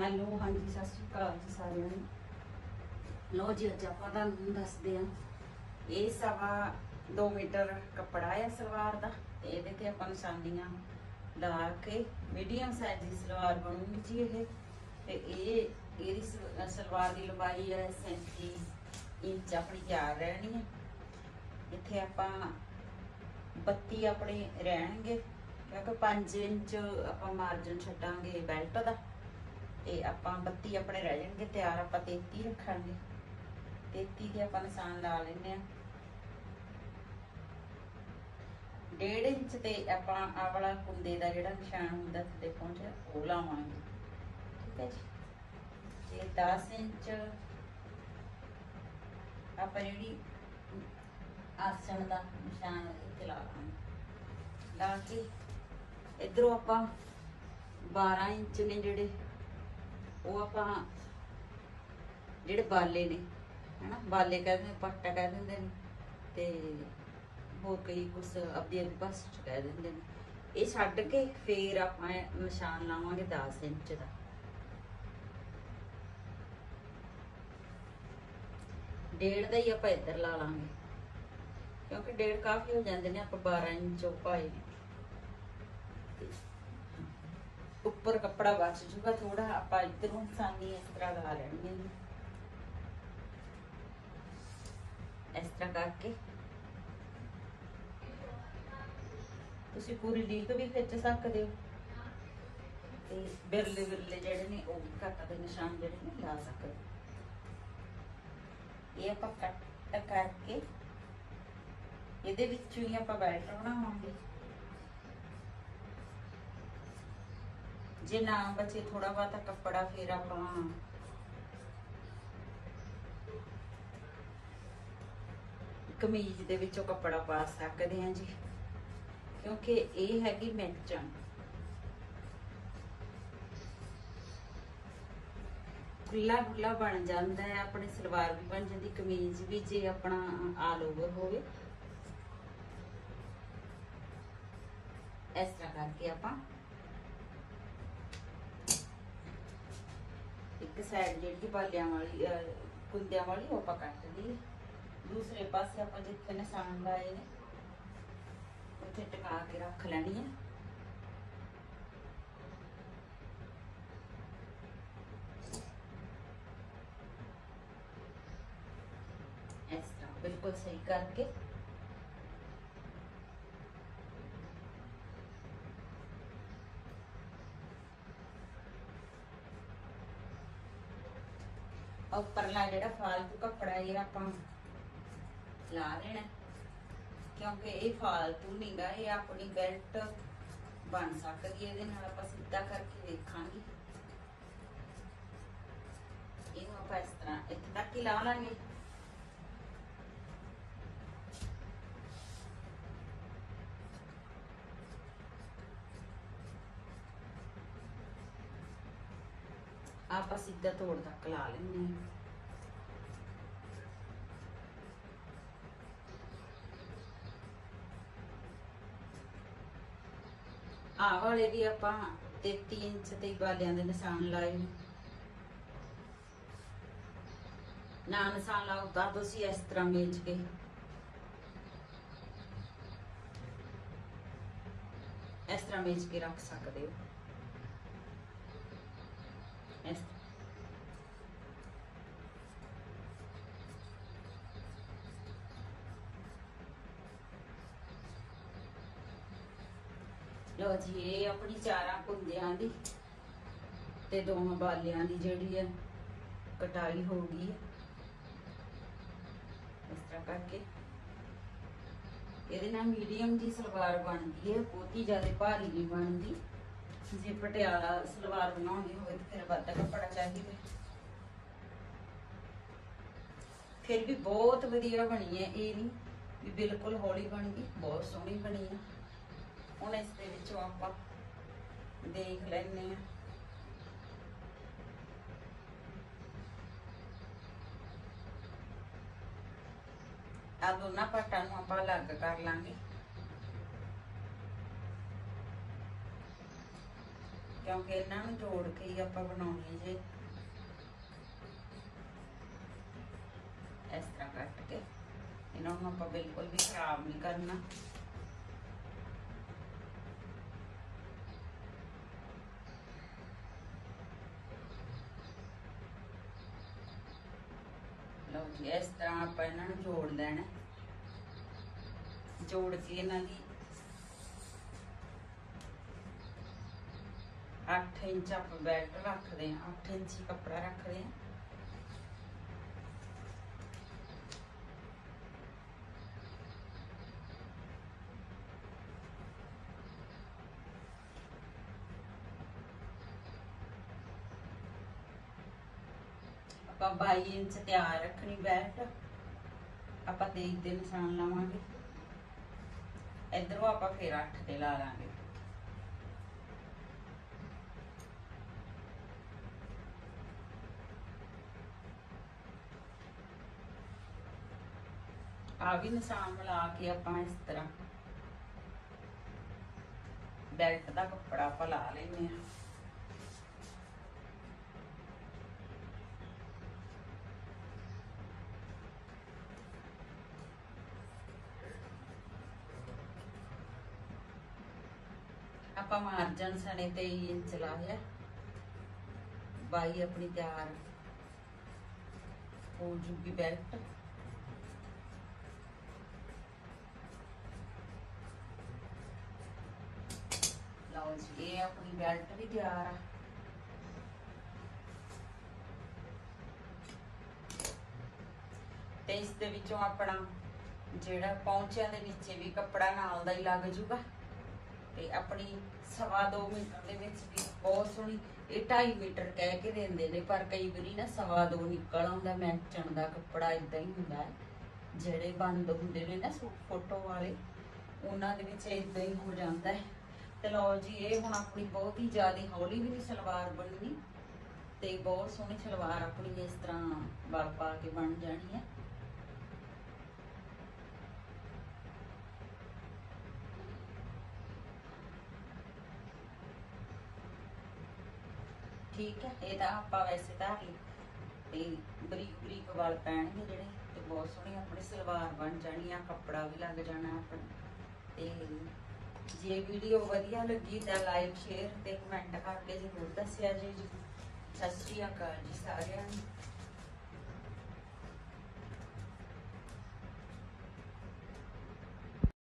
Hello, ਹਾਂਜੀ, ਸਤਿ ਸ਼੍ਰੀ ਅਕਾਲ ਜੀ ਸਾਰਿਆਂ ਨੂੰ। ਲੋ ਜੀ, ਅੱਜ ਆਪਾਂ ਤੁਹਾਨੂੰ ਦੱਸਦੇ ਹਾਂ। ਇਹ ਸਵਾ 2 ਮੀਟਰ ਕੱਪੜਾ ਹੈ ਸਲਵਾਰ ਦਾ ਤੇ ਇਹਦੇ ਤੇ ਆਪਾਂ ਨਿਸ਼ਾਨੀਆਂ ਲਾ ਕੇ ਮੀਡੀਅਮ ਸਾਈਜ਼ ਦੀ ਸਲਵਾਰ ਬਣੂਗੀ ਜੀ ਇਹ। ਤੇ ਇਹ, ਇਹਦੀ ਸਲਵਾਰ ਦੀ ਲੰਬਾਈ ਹੈ 37 ਇੰਚ, ਆਪਣੀ ਤਿਆਰ ਰਹਿਣੀ ਹੈ। ਇੱਥੇ ਆਪਾਂ 32 ਆਪਣੇ ਰਹਿਣਗੇ, ਕਿਉਂਕਿ 5 ਇੰਚ ਆਪਾਂ ਮਾਰਜਨ ਛੱਡਾਂਗੇ ਬੈਲਟ ਦਾ। ਤੇ ਆਪਾਂ 32 ਆਪਣੇ ਰਹਿ ਜਾਣਗੇ, ਤਿਆਰ ਆਪਾਂ 33 ਰੱਖਾਂਗੇ। 33 ਤੇ ਆਪਾਂ ਨਿਸ਼ਾਨ ਲਾ ਲੈਂਦੇ ਆ ਡੇਢ ਇੰਚ ਤੇ ਆਪਾਂ ਆਹ ਵਾਲਾ ਕੁੰਦੇ ਦਾ ਜਿਹੜਾ ਨਿਸ਼ਾਨ ਹੁੰਦਾ ਥੱਲੇ ਪਹੁੰਚਿਆ ਉਹ ਲਾਵਾਂਗੇ। ਠੀਕ ਹੈ ਜੀ? ਤੇ 10 ਇੰਚ ਆਪਾਂ ਜਿਹੜੀ ਆਸਣ ਦਾ ਨਿਸ਼ਾਨ ਇੱਥੇ ਲਾ ਲਾਂਗੇ। ਲਾ ਕੇ ਇਧਰੋਂ ਆਪਾਂ 12 ਇੰਚ ਨੇ ਜਿਹੜੇ ਉਹ ਆਪਾਂ ਜਿਹੜੇ ਬਾਲੇ ਨੇ, ਹਨਾ? ਬਾਲੇ ਕਹਿੰਦੇ ਨੇ ਪੱਟਾ ਕਹਿ ਦਿੰਦੇ ਨੇ ਤੇ ਹੋਰ ਕਈ ਕੁਛ ਆਪਦੀ ਬਸ ਚ ਕਹਿ ਦਿੰਦੇ ਨੇ। ਇਹ ਛੱਡ ਕੇ ਫੇਰ ਆਪਾਂ ਇਹ ਨਿਸ਼ਾਨ ਲਾਵਾਂਗੇ 10 ਇੰਚ ਦਾ। ਡੇਢ ਦਾ ਹੀ ਆਪਾਂ ਇੱਧਰ ਲਾ ਲਾਂਗੇ, ਕਿਉਂਕਿ ਡੇਢ ਕਾਫੀ ਹੋ ਜਾਂਦੇ ਨੇ, ਆਪਾਂ 12 ਇੰਚ ਉਹ ਪਾਏ ਨੇ ਤੇ ਉੱਪਰ ਕੱਪੜਾ ਬਚ ਜੂਗਾ ਥੋੜਾ ਆਪਾਂ ਇਧਰੋਂ ਸਾਨੀ ਇਸ ਤਰ੍ਹਾਂ ਲਾ ਲੈਣਗੇ। ਜੀ। ਇਸ ਤਰ੍ਹਾਂ ਕਰਕੇ। ਤੁਸੀਂ ਪੂਰੀ ਲੀਕ ਵੀ ਖਿੱਚ ਸਕਦੇ ਹੋ। ਤੇ ਬਿਰਲੇ ਬਿਰਲੇ ਜਿਹੜੇ ਨੇ, ਉਹ ਵੀ ਕੱਟ ਦੇ ਨਿਸ਼ਾਨ ਜਿਹੜੇ ਨੇ, ਲਾ ਸਕਦੇ ਇਹ ਆਪਾਂ ਕੱਟ ਕਰਕੇ, ਇਹਦੇ ਵਿੱਚ ਹੀ ਆਪਾਂ ਬੈਲਟ ਬਣਾਵਾਂਗੇ ਜੇ ਨਾ ਬਚੇ ਥੋੜਾ ਬਹੁਤਾ ਕੱਪੜਾ ਫਿਰ ਆਪਾਂ ਕਮੀਜ਼ ਦੇ ਵਿੱਚੋਂ ਕੱਪੜਾ ਪਾ ਸਕਦੇ ਹਾਂ ਜੀ। ਕਿਉਂਕਿ ਇਹ ਹੈਗੀ ਮੈਚਾਂ ਖੁੱਲਾ ਖੁੱਲਾ ਬਣ ਜਾਂਦਾ ਹੈ, ਆਪਣੀ ਸਲਵਾਰ ਵੀ ਬਣ ਜਾਂਦੀ, ਕਮੀਜ਼ ਵੀ ਜੇ ਆਪਣਾ ਆਲ ਓਵਰ ਹੋਵੇ। ਇਸ ਤਰ੍ਹਾਂ ਕਰਕੇ ਆਪਾਂ ਇੱਕ ਸਾਈਡ ਜਿਹੜੀ ਬਾਲਿਆਂ ਵਾਲੀ ਅਹ, ਕੁੰਦਿਆਂ ਵਾਲੀ ਉਹ ਆਪਾਂ ਕੱਟ ਲਈ ਦੂਸਰੇ ਪਾਸੇ ਆਪਾਂ ਜਿੱਥੇ ਨਿਸ਼ਾਨ ਲਾਏ ਨੇ ਉੱਥੇ ਟਿਕਾ ਕੇ ਰੱਖ ਲੈਣੀ ਹੈ ਇਸ ਤਰ੍ਹਾਂ ਬਿਲਕੁਲ ਉੱਪਰਲਾ ਜਿਹੜਾ ਫਾਲਤੂ ਕੱਪੜਾ ਇਹ ਆਪਾਂ ਲਾ ਦੇਣਾ ਕਿਉਂਕਿ ਇਹ ਫਾਲਤੂ ਨਹੀਂਗਾ ਇਹ ਆਪਣੀ ਬੈਲਟ ਬਣ ਸਕਦੀ ਹੈ, ਇਹਦੇ ਨਾਲ ਆਪਾਂ ਸਿੱਧਾ ਕਰਕੇ ਵੇਖਾਂਗੇ। ਇਹਨੂੰ ਆਪਾਂ ਇਸ ਤਰ੍ਹਾਂ ਇੱਥੇ ਤੱਕ ਹੀ ਲਾ ਲਾਂਗੇ। ਆਪਾਂ ਸਿੱਧਾ ਤੋੜ ਤੱਕ ਲਾ ਲੈਂਦੇ ਹਾਂ ਆਹ ਵਾਲੇ ਵੀ ਆਪਾਂ 33 ਇੰਚ ਤੇ ਬਾਲਿਆਂ ਦੇ ਨਿਸ਼ਾਨ ਲਾਏ ਨਾ ਨਿਸ਼ਾਨ ਲਾਓ ਤਾਂ ਤੁਸੀਂ ਇਸ ਤਰ੍ਹਾਂ ਮੇਚ ਕੇ ਇਸ ਤਰ੍ਹਾਂ ਮੇਚ ਕੇ ਰੱਖ ਸਕਦੇ ਹੋ ਇਸ ਲੋ ਜੀ, ਇਹ ਆਪਣੀ ਚਾਰਾਂ ਕੁੰਦਿਆਂ ਦੀ ਤੇ ਦੋਵਾਂ ਬਾਲਿਆਂ ਦੀ ਜਿਹੜੀ ਹੈ ਕਟਾਈ ਹੋ ਗਈ ਇਸ ਤਰ੍ਹਾਂ ਕਰਕੇ ਇਹਦੇ ਨਾਲ ਮੀਡੀਅਮ ਦੀ ਸਲਵਾਰ ਬਣਦੀ ਹੈ, ਬਹੁਤੀ ਜ਼ਿਆਦਾ ਭਾਰੀ ਨਹੀਂ ਬਣਦੀ। ਜੇ ਪਟਿਆਲਾ ਸਲਵਾਰ ਬਣਾਉਣੀ ਹੋਵੇ ਤਾਂ ਫਿਰ ਵੱਧ ਕੱਪੜਾ ਚਾਹੀਦਾ। ਫਿਰ ਵੀ ਬਹੁਤ ਵਧੀਆ ਬਣੀ ਹੈ ਇਹ ਨਹੀਂ ਵੀ ਬਿਲਕੁਲ ਹੌਲੀ ਬਣ ਗਈ, ਬਹੁਤ ਸੋਹਣੀ ਬਣੀ ਹੈ। ਹੁਣ ਇਸ ਦੇ ਵਿੱਚੋਂ ਆਪਾਂ ਦੇਖ ਲੈਣੇ ਆ ਆ ਦੋਨਾਂ ਪੱਟਾਂ ਨੂੰ ਆਪਾਂ ਅਲੱਗ ਕਰ ਲਾਂਗੇ। ਕਿਉਂਕਿ ਇਹਨਾਂ ਨੂੰ ਜੋੜ ਕੇ ਹੀ ਆਪਾਂ ਬਣਾਉਣੀ ਜੇ। ਇਸ ਤਰ੍ਹਾਂ ਕੱਟ ਕੇ ਇਹਨਾਂ ਨੂੰ ਆਪਾਂ ਬਿਲਕੁਲ ਵੀ ਖਰਾਬ ਨਹੀਂ ਕਰਨਾ। ਲਓ ਜੀ, ਇਸ ਤਰ੍ਹਾਂ ਆਪਾਂ ਇਹਨਾਂ ਨੂੰ ਜੋੜ ਲੈਣਾ। ਜੋੜ ਕੇ ਇਹਨਾਂ ਦੀ 8 ਇੰਚ ਆਪਾਂ ਬੈਲਟ ਰੱਖਦੇ ਹਾਂ 8 ਇੰਚ ਕੱਪੜਾ ਰੱਖਦੇ ਹਾਂ। ਆਪਾਂ 22 ਇੰਚ ਤਿਆਰ ਰੱਖਣੀ ਬੈਲਟ ਆਪਾਂ 23 ਦੇ ਨਿਸ਼ਾਨ ਲਾਵਾਂਗੇ। ਇਧਰੋਂ ਆਪਾਂ ਫੇਰ 8 ਤੇ ਲਾ ਲਾਂਗੇ। ਆ ਵੀ ਨਿਸ਼ਾਨ ਮਿਲਾ ਕੇ ਆਪਾਂ ਇਸ ਤਰ੍ਹਾਂ ਬੈਲਟ ਦਾ ਕੱਪੜਾ ਆਪਾਂ ਲਾ ਲੈਨੇ ਆ ਆਪਾਂ ਮਾਰਜਨ ਸਣੇ 23 ਇੰਚ ਲਾਇਆ ਬਾਈ ਆਪਣੀ ਤਿਆਰ ਹੋ ਜੂਗੀ ਬੈਲਟ ਲਓ ਇਹ ਆਪਣੀ ਬੈਲਟ ਵੀ ਤਿਆਰ ਆ। ਤੇ ਇਸ ਦੇ ਵਿੱਚੋਂ ਆਪਣਾ ਜਿਹੜਾ ਪੌਂਚਿਆਂ ਦੇ ਨੀਚੇ ਵੀ ਕੱਪੜਾ ਨਾਲ ਦਾ ਹੀ ਲੱਗ ਜੂਗਾ। ਤੇ ਆਪਣੀ ਸਵਾ ਦੋ ਮੀਟਰ ਦੇ ਵਿੱਚ ਵੀ ਬਹੁਤ ਸੋਹਣੀ, ਇਹ 2.5 ਮੀਟਰ ਕਹਿ ਕੇ ਦਿੰਦੇ ਨੇ, ਪਰ ਕਈ ਵਾਰੀ ਨਾ ਸਵਾ ਦੋ ਨਿਕਲ ਆਉਂਦਾ, ਮੈਚਣ ਦਾ ਕੱਪੜਾ ਇਦਾਂ ਹੀ ਹੁੰਦਾ ਹੈ। ਜਿਹੜੇ ਬੰਦ ਹੁੰਦੇ ਨੇ ਨਾ ਫੋਟੋ ਵਾਲੇ, ਉਹਨਾਂ ਦੇ ਵਿੱਚ ਇਦਾਂ ਹੀ ਹੋ ਜਾਂਦਾ ਹੈ। ਤੇ ਲਓ ਜੀ, ਇਹ ਹੁਣ ਆਪਣੀ ਬਹੁਤ ਹੀ ਜ਼ਿਆਦਾ ਹੌਲੀ ਵੀ ਨਹੀਂ ਸਲਵਾਰ ਬਣਨੀ ਤੇ ਬਹੁਤ ਸੋਹਣੀ ਸਲਵਾਰ ਆਪਣੀ ਇਸ ਤਰ੍ਹਾਂ ਵਲ ਪਾ ਕੇ ਬਣ ਜਾਣੀ ਹੈ। ਠੀਕ ਹੈ, ਇਹ ਤਾਂ ਆਪਾਂ ਵੈਸੇ ਧਾਰ ਤੇ ਬਰੀਕ ਬਰੀਕ ਵਾਲ ਪੈਣਗੇ ਜਿਹੜੇ ਤੇ ਬਹੁਤ ਸੋਹਣੀ ਆਪਣੀ ਸਲਵਾਰ ਬਣ ਜਾਣੀ ਆ, ਕੱਪੜਾ ਵੀ ਲੱਗ ਜਾਣਾ ਆਪਣਾ ਜੇ ਵੀਡੀਓ ਵਧੀਆ ਲੱਗੀ ਤਾਂ ਲਾਈਕ ਸ਼ੇਅਰ ਤੇ ਕਮੈਂਟ ਕਰਕੇ ਜ਼ਰੂਰ ਦੱਸਿਆ ਜੀ। ਸਤਿ ਸ਼੍ਰੀ ਅਕਾਲ ਜੀ ਸਾਰਿਆਂ ਨੂੰ।